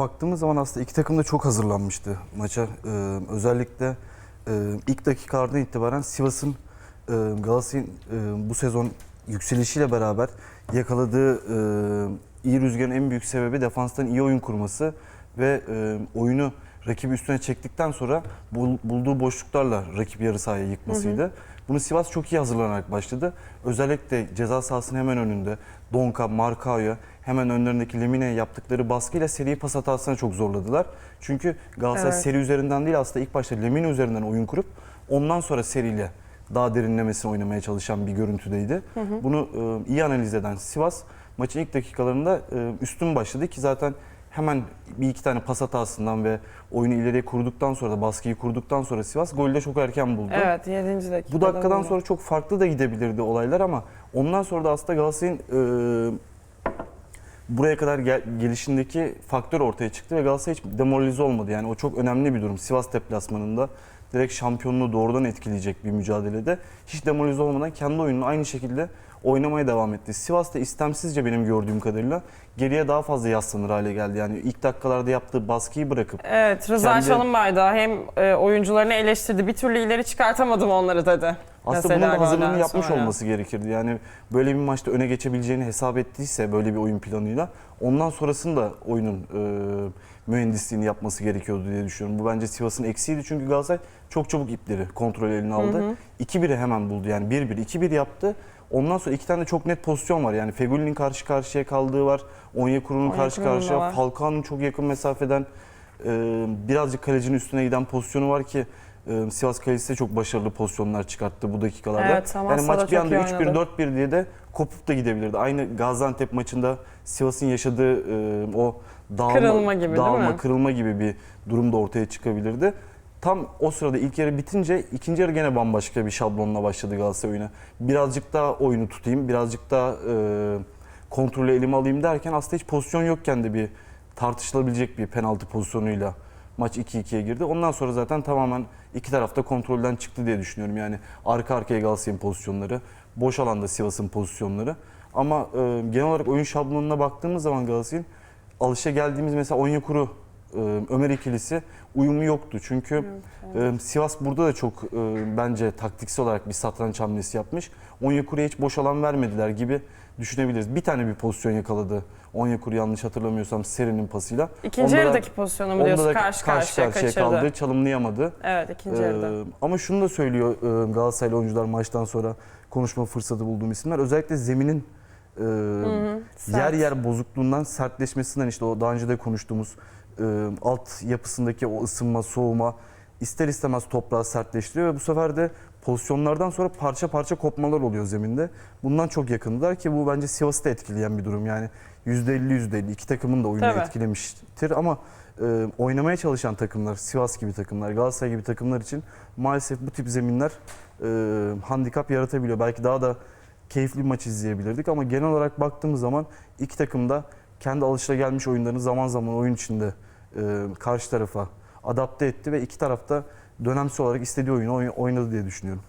baktığımız zaman aslında iki takım da çok hazırlanmıştı maça. Ee, özellikle e, ilk dakikalardan itibaren Sivas'ın e, Galatasaray'ın e, bu sezon yükselişiyle beraber yakaladığı e, iyi rüzgarın en büyük sebebi defanstan iyi oyun kurması ve e, oyunu rakibi üstüne çektikten sonra bul- bulduğu boşluklarla rakip yarı sahaya yıkmasıydı. Bunu Sivas çok iyi hazırlanarak başladı. Özellikle ceza sahasının hemen önünde Donka, Markao'ya hemen önlerindeki Lemine'ye yaptıkları baskıyla seriyi pas hatasına çok zorladılar. Çünkü Galatasaray Evet. seri üzerinden değil aslında ilk başta Lemine üzerinden oyun kurup ondan sonra seriyle daha derinlemesine oynamaya çalışan bir görüntüdeydi. Bunu e, iyi analiz eden Sivas maçın ilk dakikalarında e, üstün başladı ki zaten hemen bir iki tane pas hatasından ve oyunu ileriye kurduktan sonra da baskıyı kurduktan sonra Sivas golü de çok erken buldu. Evet 7. dakikada. Bu dakikadan sonra çok farklı da gidebilirdi olaylar ama ondan sonra da aslında Galatasaray'ın e, buraya kadar gel- gelişindeki faktör ortaya çıktı ve Galatasaray hiç demoralize olmadı. Yani o çok önemli bir durum. Sivas deplasmanında direkt şampiyonluğu doğrudan etkileyecek bir mücadelede hiç demoralize olmadan kendi oyununu aynı şekilde oynamaya devam etti. Sivas da istemsizce benim gördüğüm kadarıyla geriye daha fazla yaslanır hale geldi. Yani ilk dakikalarda yaptığı baskıyı bırakıp Evet Rıza Kendi- Çalınbay da hem e, oyuncularını eleştirdi. Bir türlü ileri çıkartamadım onları dedi. Aslında Mesela bunun hazırlığını golden yapmış sonra. olması gerekirdi. Yani böyle bir maçta öne geçebileceğini hesap ettiyse böyle bir oyun planıyla ondan sonrasında oyunun e, mühendisliğini yapması gerekiyordu diye düşünüyorum. Bu bence Sivas'ın eksiğiydi çünkü Galatasaray çok çabuk ipleri kontrol eline aldı. 2-1'i hemen buldu yani 1-1 2-1 yaptı. Ondan sonra iki tane de çok net pozisyon var. Yani Fegüli'nin karşı karşıya kaldığı var. Onyekuru'nun karşı da karşıya. Falcao'nun çok yakın mesafeden e, birazcık kalecinin üstüne giden pozisyonu var ki e, Sivas kalecisi de çok başarılı pozisyonlar çıkarttı bu dakikalarda. Evet, yani maç bir anda iyi 3-1 oynadı. 4-1 diye de kopup da gidebilirdi. Aynı Gaziantep maçında Sivas'ın yaşadığı e, o dağılma, Kırılma gibi, dağılma, kırılma gibi bir durum da ortaya çıkabilirdi. Tam o sırada ilk yarı bitince ikinci yarı gene bambaşka bir şablonla başladı Galatasaray oyuna. Birazcık daha oyunu tutayım, birazcık daha e, kontrolü elime alayım derken aslında hiç pozisyon yokken de bir tartışılabilecek bir penaltı pozisyonuyla maç 2-2'ye girdi. Ondan sonra zaten tamamen iki tarafta kontrolden çıktı diye düşünüyorum. Yani arka arkaya Galatasaray'ın pozisyonları, boş alanda Sivas'ın pozisyonları. Ama e, genel olarak oyun şablonuna baktığımız zaman Galatasaray'ın alışa geldiğimiz mesela Onyekuru, Ömer ikilisi uyumu yoktu. Çünkü e, Sivas burada da çok e, bence taktiksel olarak bir satranç hamlesi yapmış. Onyekuru'ya hiç boş alan vermediler gibi düşünebiliriz. Bir tane bir pozisyon yakaladı Onyekuru yanlış hatırlamıyorsam Seri'nin pasıyla. İkinci Onda da- yarıdaki pozisyonu mu diyorsun? da Karşı karşıya, kaçırdı. kaldı, çalımlayamadı. Evet ikinci Ee, yarıda. ama şunu da söylüyor e, Galatasaraylı oyuncular maçtan sonra konuşma fırsatı bulduğum isimler. Özellikle zeminin e, yer sert. yer bozukluğundan, sertleşmesinden işte o daha önce de konuştuğumuz e, alt yapısındaki o ısınma, soğuma ister istemez toprağı sertleştiriyor ve bu sefer de pozisyonlardan sonra parça parça kopmalar oluyor zeminde. Bundan çok yakındılar ki bu bence Sivas'ı da etkileyen bir durum. Yani %50 %50 iki takımın da oyunu Tabii. etkilemiştir ama e, oynamaya çalışan takımlar, Sivas gibi takımlar, Galatasaray gibi takımlar için maalesef bu tip zeminler e, handikap yaratabiliyor. Belki daha da keyifli bir maç izleyebilirdik ama genel olarak baktığımız zaman iki takım da kendi alışılagelmiş oyunlarını zaman zaman oyun içinde e, karşı tarafa adapte etti ve iki tarafta dönemsel olarak istediği oyunu oy- oynadı diye düşünüyorum.